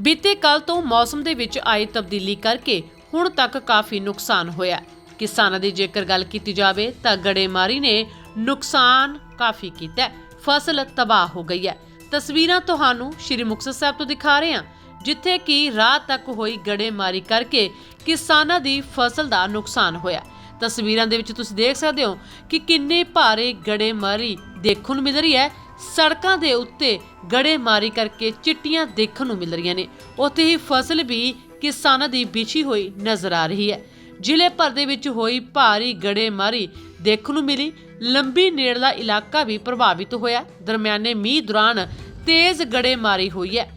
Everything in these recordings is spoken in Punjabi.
ਬੀਤੇ ਕੱਲ ਤੋਂ ਮੌਸਮ ਦੇ ਵਿੱਚ ਆਈ ਤਬਦੀਲੀ ਕਰਕੇ ਹੁਣ ਤੱਕ ਕਾਫੀ ਨੁਕਸਾਨ ਹੋਇਆ ਕਿਸਾਨਾਂ ਦੀ ਜੇਕਰ ਗੱਲ ਕੀਤੀ ਜਾਵੇ ਤਾਂ ਗੜੇਮਾਰੀ ਨੇ ਨੁਕਸਾਨ ਕਾਫੀ ਕੀਤਾ ਫਸਲ ਤਬਾਹ ਹੋ ਗਈ ਹੈ। ਤਸਵੀਰਾਂ ਤੁਹਾਨੂੰ ਸ਼੍ਰੀ ਮੁਕਤਸਰ ਸਾਹਿਬ ਤੋਂ ਦਿਖਾ ਰਹੇ ਹਾਂ, ਜਿੱਥੇ ਕਿ ਰਾਤ ਤੱਕ ਹੋਈ ਗੜੇਮਾਰੀ ਕਰਕੇ ਕਿਸਾਨਾਂ ਦੀ ਫਸਲ ਦਾ ਨੁਕਸਾਨ ਹੋਇਆ ਤਸਵੀਰਾਂ ਦੇ ਵਿੱਚ ਤੁਸੀਂ ਦੇਖ ਸਕਦੇ ਹੋ ਕਿ ਕਿੰਨੇ ਭਾਰੇ ਗੜੇਮਾਰੀ ਦੇਖਣ ਨੂੰ ਮਿਲ ਰਹੀ ਹੈ। ਸੜਕਾਂ ਦੇ ਉੱਤੇ ਗੜੇਮਾਰੀ ਕਰਕੇ ਚਿੱਟੀਆਂ ਦੇਖਣ ਨੂੰ ਮਿਲ ਰਹੀਆਂ ਨੇ। ਉੱਥੇ ਹੀ ਫਸਲ ਵੀ ਕਿਸਾਨਾਂ ਦੀ ਵਿਛੀ ਹੋਈ ਨਜ਼ਰ ਆ ਰਹੀ ਹੈ। ਜ਼ਿਲ੍ਹੇ ਭਰ ਦੇ ਵਿੱਚ ਹੋਈ ਭਾਰੀ ਗੜੇਮਾਰੀ ਦੇਖਣ ਨੂੰ ਮਿਲੀ। ਲੰਬੀ ਨੇੜਲਾ ਇਲਾਕਾ ਵੀ ਪ੍ਰਭਾਵਿਤ ਹੋਇਆ। ਦਰਮਿਆਨੇ ਮੀਂਹ ਦੌਰਾਨ ਤੇਜ਼ ਗੜੇਮਾਰੀ ਹੋਈ ਹੈ।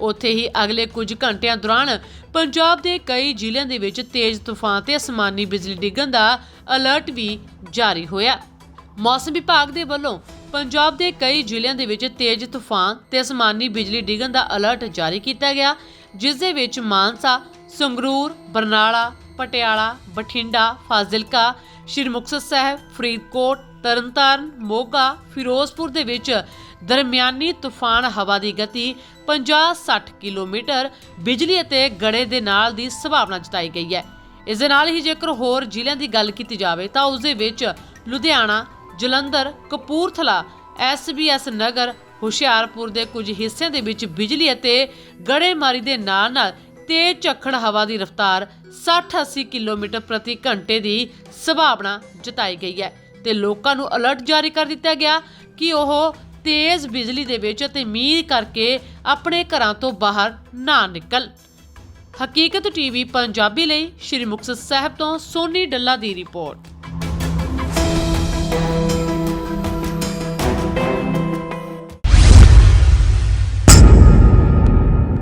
ਉੱਥੇ ਹੀ ਅਗਲੇ ਕੁਝ ਘੰਟਿਆਂ ਦੌਰਾਨ ਪੰਜਾਬ ਦੇ ਕਈ ਜ਼ਿਲ੍ਹਿਆਂ ਦੇ ਵਿੱਚ ਤੇਜ਼ ਤੂਫਾਨ ਤੇ ਅਸਮਾਨੀ ਬਿਜਲੀ ਡਿੱਗਣ ਦਾ ਅਲਰਟ ਵੀ ਜਾਰੀ ਹੋਇਆ। ਮੌਸਮ ਵਿਭਾਗ ਦੇ ਵੱਲੋਂ ਪੰਜਾਬ ਦੇ ਕਈ ਜ਼ਿਲ੍ਹਿਆਂ ਦੇ ਵਿੱਚ ਤੇਜ਼ ਤੂਫਾਨ ਤੇ ਅਸਮਾਨੀ ਬਿਜਲੀ ਡਿੱਗਣ ਦਾ ਅਲਰਟ ਜਾਰੀ ਕੀਤਾ ਗਿਆ, ਜਿਸ ਦੇ ਵਿੱਚ ਮਾਨਸਾ, ਸੰਗਰੂਰ, ਬਰਨਾਲਾ, ਪਟਿਆਲਾ, ਬਠਿੰਡਾ, ਫਾਜ਼ਿਲਕਾ, ਸ਼੍ਰੀ ਮੁਕਤਸਰ ਸਾਹਿਬ, ਫਰੀਦਕੋਟ, ਤਰਨਤਾਰਨ, ਮੋਗਾ, ਫਿਰੋਜ਼ਪੁਰ ਦੇ ਵਿੱਚ ਦਰਮਿਆਨੀ ਤੂਫਾਨ ਹਵਾ ਦੀ ਗਤੀ 50-60 ਕਿਲੋਮੀਟਰ ਬਿਜਲੀ ਅਤੇ ਗੜੇ ਦੇ ਨਾਲ ਦੀ ਸੰਭਾਵਨਾ ਜਤਾਈ ਗਈ ਹੈ। ਇਸ ਦੇ ਨਾਲ ਹੀ ਜੇਕਰ ਹੋਰ ਜ਼ਿਲ੍ਹਿਆਂ ਦੀ ਗੱਲ ਕੀਤੀ ਜਾਵੇ ਤਾਂ ਉਸ ਦੇ ਵਿੱਚ ਲੁਧਿਆਣਾ ਜਲੰਧਰ, ਕਪੂਰਥਲਾ ਐਸਬੀਐਸ ਨਗਰ, ਹੁਸ਼ਿਆਰਪੁਰ ਦੇ ਕੁਝ ਹਿੱਸਿਆਂ ਦੇ ਵਿੱਚ ਬਿਜਲੀ ਅਤੇ ਗੜੇਮਾਰੀ ਦੇ ਨਾਲ ਨਾਲ ਤੇਜ਼ ਝੱਖੜ ਹਵਾ ਦੀ ਰਫ਼ਤਾਰ 60-80 ਕਿਲੋਮੀਟਰ ਪ੍ਰਤੀ ਘੰਟੇ ਦੀ ਸੰਭਾਵਨਾ ਜਤਾਈ ਗਈ ਹੈ ਤੇ ਲੋਕਾਂ ਨੂੰ ਅਲਰਟ ਜਾਰੀ ਕਰ ਦਿੱਤਾ ਗਿਆ ਕਿ ਉਹ ਤੇਜ਼ ਬਿਜਲੀ ਦੇ ਵਿੱਚ ਅਤੇ ਮੀਂਹ ਕਰਕੇ ਆਪਣੇ ਘਰਾਂ ਤੋਂ ਬਾਹਰ ਨਾ ਨਿਕਲ ਹਕੀਕਤ ਟੀਵੀ ਪੰਜਾਬੀ ਲਈ ਸ਼੍ਰੀ ਮੁਕਤਸਰ ਸਾਹਿਬ ਤੋਂ ਸੋਨੀ ਡੱਲਾ ਦੀ ਰਿਪੋਰਟ।